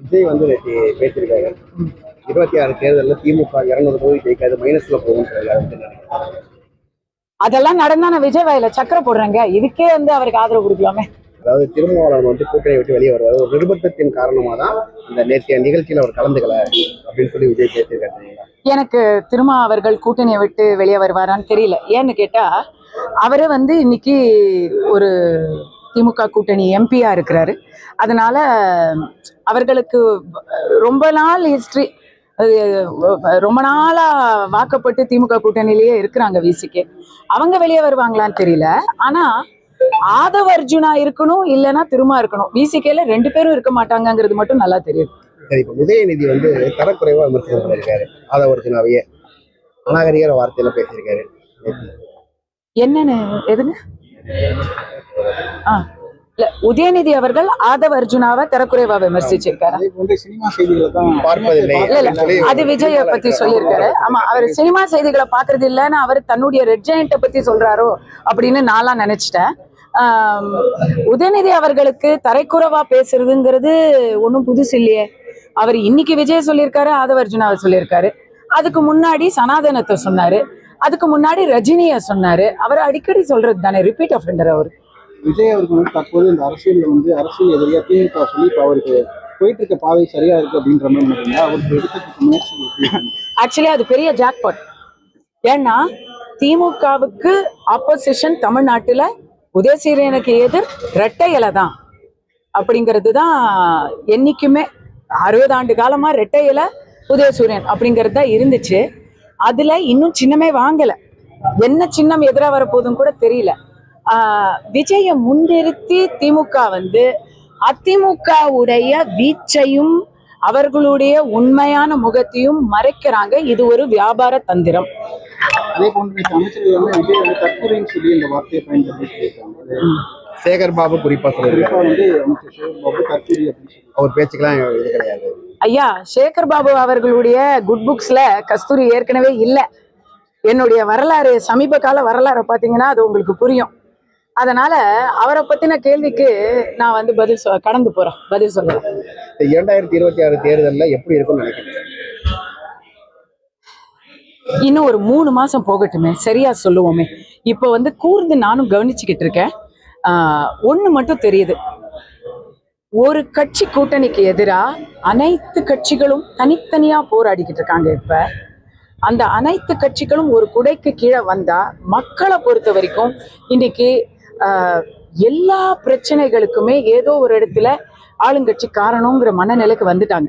விஜய் வந்து நேற்று பேசியிருக்காரு. இருபத்தி ஆறு தேர்தலில் திமுக இருநூறு தொகுதி ஜெயிக்காது மைனஸ்ல போகும் அதெல்லாம் நடந்தா நான் விஜய் வாயில சக்கரை போடுறேங்க. இதுக்கே வந்து அவருக்கு ஆதரவு கொடுக்கலாமே. அதாவது திருமாவளவன் வந்து கூட்டணி விட்டு வெளியே வருவார். ஒரு நிர்பந்தத்தின் காரணமாக தான் இந்த நேற்றைய நிகழ்ச்சியில் அவர் கலந்துக்கல அப்படின்னு சொல்லி விஜய் பேசியிருக்காரு. எனக்கு திருமா அவர்கள் கூட்டணியை விட்டு வெளியே வருவாரான்னு தெரியல. ஏன்னு கேட்டா அவரு வந்து இன்னைக்கு ஒரு திமுக கூட்டணி எம்பியா இருக்கிறாரு. அதனால அவர்களுக்கு ரொம்ப நாள் ஹிஸ்டரி ரொம்ப நாளா வாக்கப்பட்டு திமுக கூட்டணியிலேயே இருக்கிறாங்க விசிக்கு அவங்க வெளியே வருவாங்களான்னு தெரியல. ஆனா ஆதவ அர்ஜுனா இருக்கணும் இல்லைன்னா திருமா இருக்கணும். விசிகேல ரெண்டு பேரும் இருக்க மாட்டாங்கங்கிறது மட்டும் நல்லா தெரியும் இப்போ உதயநிதி வந்து தரக்குறைவா விமர்சனம் பண்ணியிருக்காரு அதை ஒரிஜினாவையே அநாகரிகர வார்த்தையில பேசியிருக்காரு. என்னன்னு எதுங்க இல்ல உதயநிதி அவர்கள் ஆதவ அர்ஜுனாவை தரக்குறைவா விமர்சிச்சிருக்காரு? அதே விஜய பத்தி சொல்லியிருக்காரு. ஆமா அவர் சினிமா செய்திகளை பாக்குறது இல்லைன்னு அவர் தன்னுடைய ரெட் ஜெயண்ட்டை பத்தி சொல்றாரோ அப்படின்னு நான்லாம் நினைச்சிட்டேன். உதயநிதி அவர்களுக்கு தரைக்குறவா பேசுறதுங்கிறது ஒன்றும் புதுசு இல்லையே. அவர் இன்னைக்கு விஜய் சொல்லியிருக்காரு ஆதவ அர்ஜுனாவை சொல்லியிருக்காரு. அதுக்கு முன்னாடி சனாதனத்தை சொன்னாரு. அதுக்கு முன்னாடி ரஜினியை சொன்னாரு. அவர் அடிக்கடி சொல்றது தானே? ரிப்பீட் அஃபெண்டர் அவர். விஜய் அவர்கள் வந்து தற்போது இந்த அரசியல்ல வந்து அரசியல் எதிரியா திமுக சொல்லி இப்ப அவருக்கு போயிட்டு இருக்க பாதை சரியா இருக்கு அப்படின்ற மாதிரி அவருக்கு எடுத்துக்க முயற்சி? ஆக்சுவலி அது பெரிய ஜாக்பாட் ஏன்னா திமுகவுக்கு ஆப்போசிஷன் தமிழ்நாட்டுல உதயசீரனுக்கு எதிர் ரெட்டை இலை தான். அப்படிங்கிறது தான் என்னைக்குமே அறுபது ஆண்டு காலமா ரெட்டை இலை உதயசூரியன் அப்படிங்கிறது தான் இருந்துச்சு. அதுல இன்னும் சின்னமே வாங்கல. என்ன சின்னம் எதிரா வரப்போகுதுன்னு கூட தெரியல. ஆஹ் விஜயை முன்னிறுத்தி திமுக வந்து அதிமுக உடைய வீச்சையும் அவர்களுடைய உண்மையான முகத்தையும் மறைக்கிறாங்க. இது ஒரு வியாபார தந்திரம். அதே போன்று இன்னைக்கு அமைச்சர்கள் வந்து விஜய் வந்து தற்கொலைன்னு சொல்லி இந்த வார்த்தையை பயன்படுத்தி சொல்லியிருக்காங்க அது சேகர் பாபு குறிப்பா குறிப்பா சொல்லியிருக்காரு வந்து அமைச்சர் சேகர் பாபு தற்கொலை அப்படின்னு சொல்லி. அவர் பேச்சுக்கெல்லாம் இது கிடையாது. ஐயா சேகர் பாபு அவர்களுடைய குட் புக்ஸ்ல கஸ்தூரி ஏற்கனவே இல்லை. என்னுடைய வரலாறு சமீப கால வரலாறை பார்த்தீங்கன்னா அது உங்களுக்கு புரியும். அதனால அவரை பத்தின கேள்விக்கு நான் வந்து பதில் சொ கடந்து போறேன் பதில் சொல்றேன் இரண்டாயிரத்தி இருபத்தி ஆறு தேர்தலில் எப்படி இருக்கும்னு நினைக்கிறேன் இன்னும் ஒரு மூணு மாசம் போகட்டுமே. சரியா சொல்லுவோமே. இப்போ வந்து கூர்ந்து நானும் கவனிச்சுக்கிட்டு இருக்கேன். ஒண்ணு மட்டும் தெரியுது. ஒரு கட்சி கூட்டணிக்கு எதிரா அனைத்து கட்சிகளும் தனித்தனியா போராடிக்கிட்டு இருக்காங்க இப்ப. அந்த அனைத்து கட்சிகளும் ஒரு குடைக்கு கீழே வந்தா மக்களை பொறுத்த வரைக்கும் இன்னைக்கு ஆஹ், எல்லா பிரச்சனைகளுக்குமே ஏதோ ஒரு இடத்துல ஆளுங்கட்சி காரணங்கிற மனநிலைக்கு வந்துட்டாங்க.